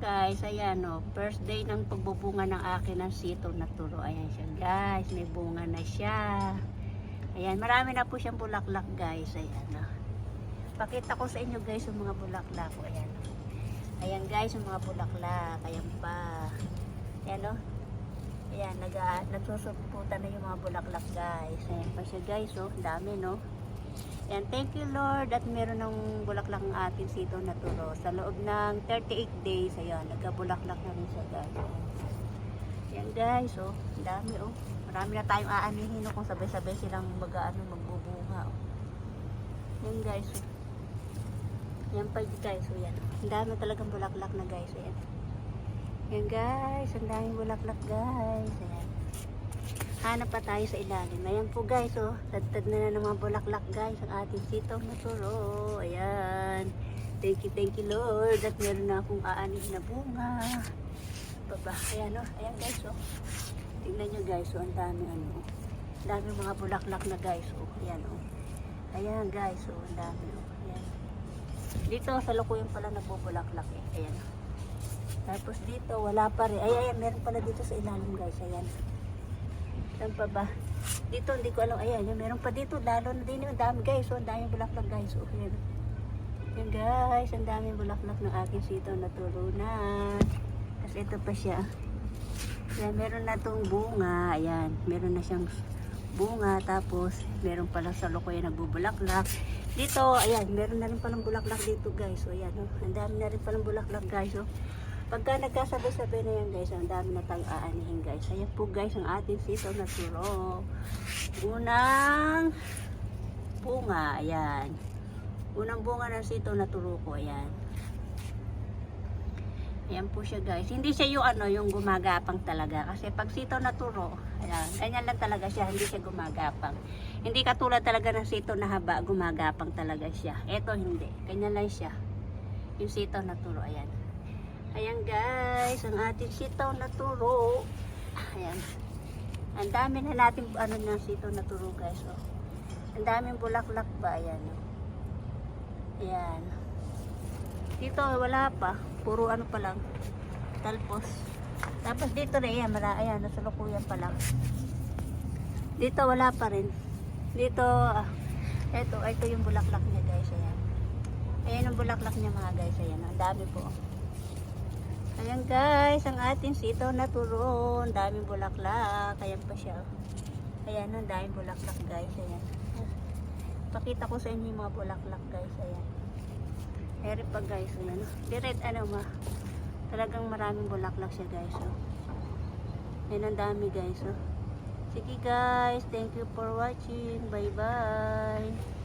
guys, ayan o. First day ng pagbubunga ng akin ng sito na turo. Ayan siya guys, may bunga na siya. Ayan, marami na po siyang bulaklak guys. Ayan o. Pakita ko sa inyo guys yung mga bulaklak ko. Ayan o. Ayan guys, yung mga bulaklak. Ayan pa. Ayan o. Ayan, nag nagsusuputan na yung mga bulaklak guys. Ayan pa siya guys o. Dami no. Ayan, thank you Lord at meron ng bulaklak ang atin sito na turo. Sa loob ng 38 days, ayan, nagkabulaklak na rin siya guys. Ayan guys, oh, dami oh. Marami na tayong aanihin oh, kung sabay-sabay silang mag-ano, magbubunga oh. Ayan guys, oh. Ayan pa guys, oh yan. Ang dami talagang bulaklak na guys, ayan. Ayan guys, ang daming bulaklak guys. Ayan. Hanap pa tayo sa ilalim. Ayan po guys, oh. Tagtag na na ng mga bulaklak guys. Ang ating sitaw na turo. Ayan. Thank you, thank you Lord. At meron na akong aanig na bunga. Baba. Ayan, oh. Ayan guys, oh. Tingnan nyo guys, oh. Ang dami, ano. oh. Ang dami mga bulaklak na guys, oh. Ayan, oh. Ayan guys, oh. Ang dami, oh. Ayan. Dito, sa lukuyan pala nagbubulaklak, eh. Ayan, oh. Tapos dito, wala pa rin. Ay, ayan, meron pala dito sa ilalim guys. Ayan. Saan pa ba? Dito, hindi ko alam. Ayan, yung meron pa dito. Lalo na din yung dami guys. So, ang daming bulaklak guys. So, ayan. Yan guys, ang daming bulaklak ng aking sitaw na. Tapos ito pa siya. Ayan, meron na tong bunga. Ayan, meron na siyang bunga. Tapos, meron pala sa loko yan nagbubulaklak. Dito, ayan, meron na rin palang bulaklak dito guys. So, ayan, oh, ang dami na rin palang bulaklak guys. Oh. Pagka nagkasabay-sabay na yan guys, ang dami na tayong aanihin guys. Ayan po guys ang ating sitaw na turo. Unang bunga, ayan. Unang bunga ng sitaw na turo ko, ayan. Ayan po siya guys. Hindi siya yung ano, yung gumagapang talaga. Kasi pag sitaw na turo, ayan, ganyan lang talaga siya. Hindi siya gumagapang. Hindi katulad talaga ng sitaw na haba, gumagapang talaga siya. Ito hindi. Ganyan lang siya. Yung sitaw na turo, ayan. Ayan guys, ang ating sitaw na turo. Ayan. Ang dami na natin ano na sitaw na turo guys. Oh. Ang daming bulaklak ba? Ayan. Oh. Ayan. Dito wala pa. Puro ano pa lang. Talpos. Tapos dito na yan. Mara, ayan. Nasa lukuyan pa lang. Dito wala pa rin. Dito, ah, eto, ito yung bulaklak niya guys. Ayan. Ayan ang bulaklak niya mga guys. Ayan. Ang dami po. Ayan guys, ang ating sitaw na turon. Daming bulaklak. Ayan pa siya. Ayan, ang daming bulaklak guys. Ayan. Pakita ko sa inyo yung mga bulaklak guys. Ayan. Eri pa guys. Ayan. Direct ano ma. Talagang maraming bulaklak siya guys. Oh. Ayan ang dami guys. Oh. Sige guys, thank you for watching. Bye bye.